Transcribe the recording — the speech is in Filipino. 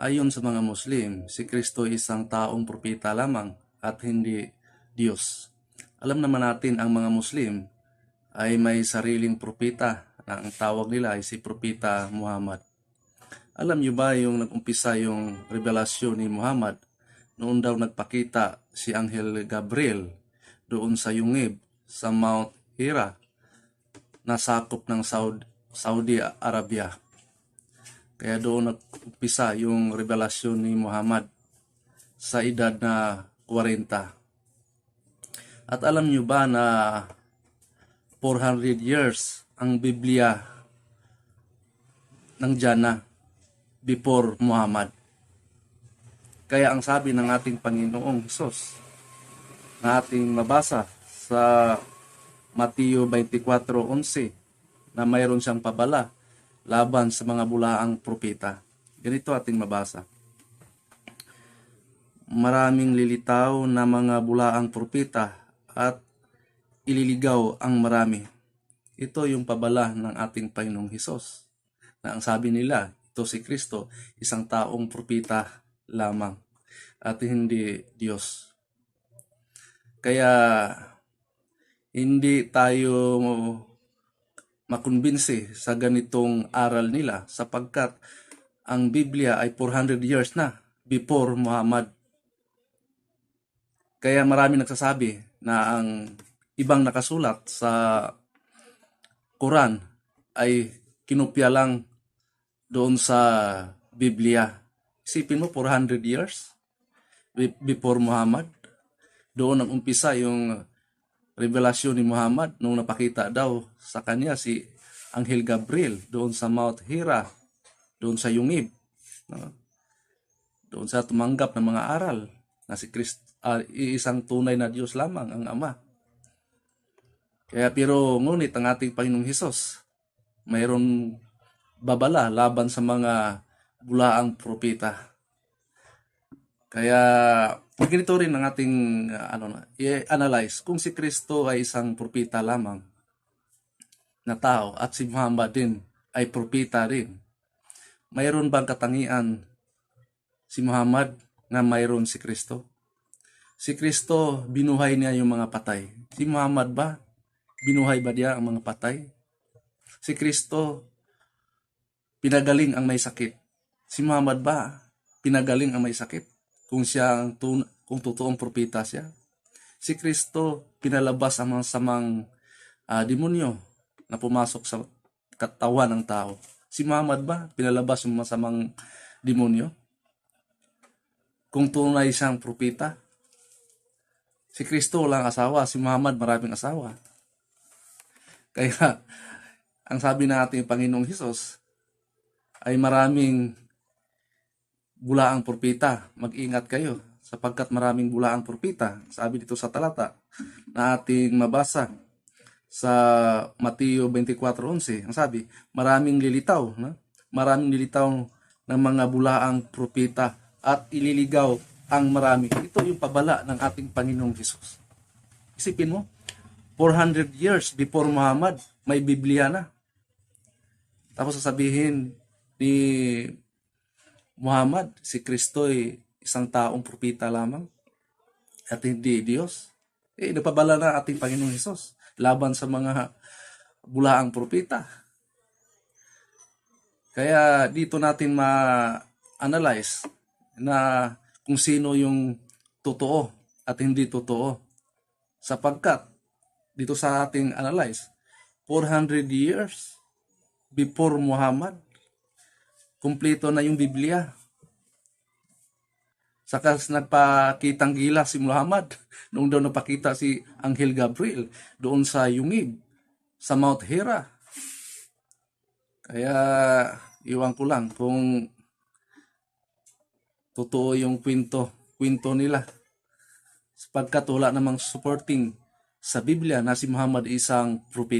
Ayon sa mga Muslim, si Kristo ay isang taong propeta lamang at hindi Diyos. Alam naman natin ang mga Muslim ay may sariling propeta na ang tawag nila ay si Propeta Muhammad. Alam niyo ba yung nag-umpisa yung revelasyon ni Muhammad noon daw nagpakita si Anghel Gabriel doon sa Yungib sa Mount Hira na sakop ng Saud- Saudi Arabia. Kaya doon nag-umpisa yung revelasyon ni Muhammad sa edad na 40. At alam niyo ba na 400 years ang Biblia ng na before Muhammad. Kaya ang sabi ng ating Panginoong Hesus na ating mabasa sa Mateo 24:11 na mayroon siyang pabala laban sa mga bulaang propeta. Ganito ating mabasa. Maraming lilitaw na mga bulaang propeta at ililigaw ang marami. Ito yung pabala ng ating Panginoong Hesus. Na ang sabi nila, ito si Kristo, isang taong propeta lamang at hindi Diyos. Kaya hindi tayo makumbinsi sa ganitong aral nila sapagkat ang Biblia ay 400 years na before Muhammad. Kaya marami nagsasabi na ang ibang nakasulat sa Quran ay kinopya lang doon sa Biblia. Isipin mo, 400 years be- before Muhammad. Doon ang umpisa yung revelasyon ni Muhammad nung napakita daw sa kanya si Anghel Gabriel doon sa Mount Hira, doon sa Yungib. No? Doon sa tumanggap ng mga aral na si Christ, ah, iisang tunay na Diyos lamang ang Ama. Kaya pero ngunit ang ating Panginoong Hesus, mayroon babala laban sa mga bulaang propeta. Kaya ganito rin ang ating uh, ano na, i-analyze kung si Kristo ay isang propeta lamang na tao at si Muhammad din ay propeta rin. Mayroon bang katangian si Muhammad na mayroon si Kristo? Si Kristo, binuhay niya yung mga patay. Si Muhammad ba? Binuhay ba niya ang mga patay? Si Kristo, pinagaling ang may sakit. Si Muhammad ba? Pinagaling ang may sakit? Kung siya ang tun- kung totoong propeta siya. Si Kristo, pinalabas ang mga samang ah, demonyo na pumasok sa katawan ng tao. Si Muhammad ba? Pinalabas yung masamang demonyo? Kung tunay siyang propeta, Si Kristo walang asawa, si Muhammad maraming asawa. Kaya, ang sabi ng ating Panginoong Hesus ay maraming bulaang propeta. Mag-ingat kayo sapagkat maraming bulaang propeta. Sabi dito sa talata na ating mabasa sa Mateo 24:11. Ang sabi, maraming lilitaw, no? Maraming lilitaw ng mga bulaang propeta at ililigaw ang marami. Ito yung pabala ng ating Panginoong Hesus. Isipin mo, 400 years before Muhammad, may Biblia na. Tapos sasabihin ni Muhammad, si Kristo ay isang taong propeta lamang at hindi Diyos. Eh, napabala na ating Panginoong Hesus laban sa mga bulaang propeta. Kaya dito natin ma-analyze na kung sino yung totoo at hindi totoo. Sapagkat, dito sa ating analyze, 400 years before Muhammad, kumpleto na yung Biblia. Saka nagpakitang gila si Muhammad noong daw napakita si Anghel Gabriel doon sa Yungib, sa Mount Hira. Kaya, iwan ko lang kung totoo yung kwento, kwento nila. Sapagkat wala namang supporting sa Biblia na si Muhammad isang propeta.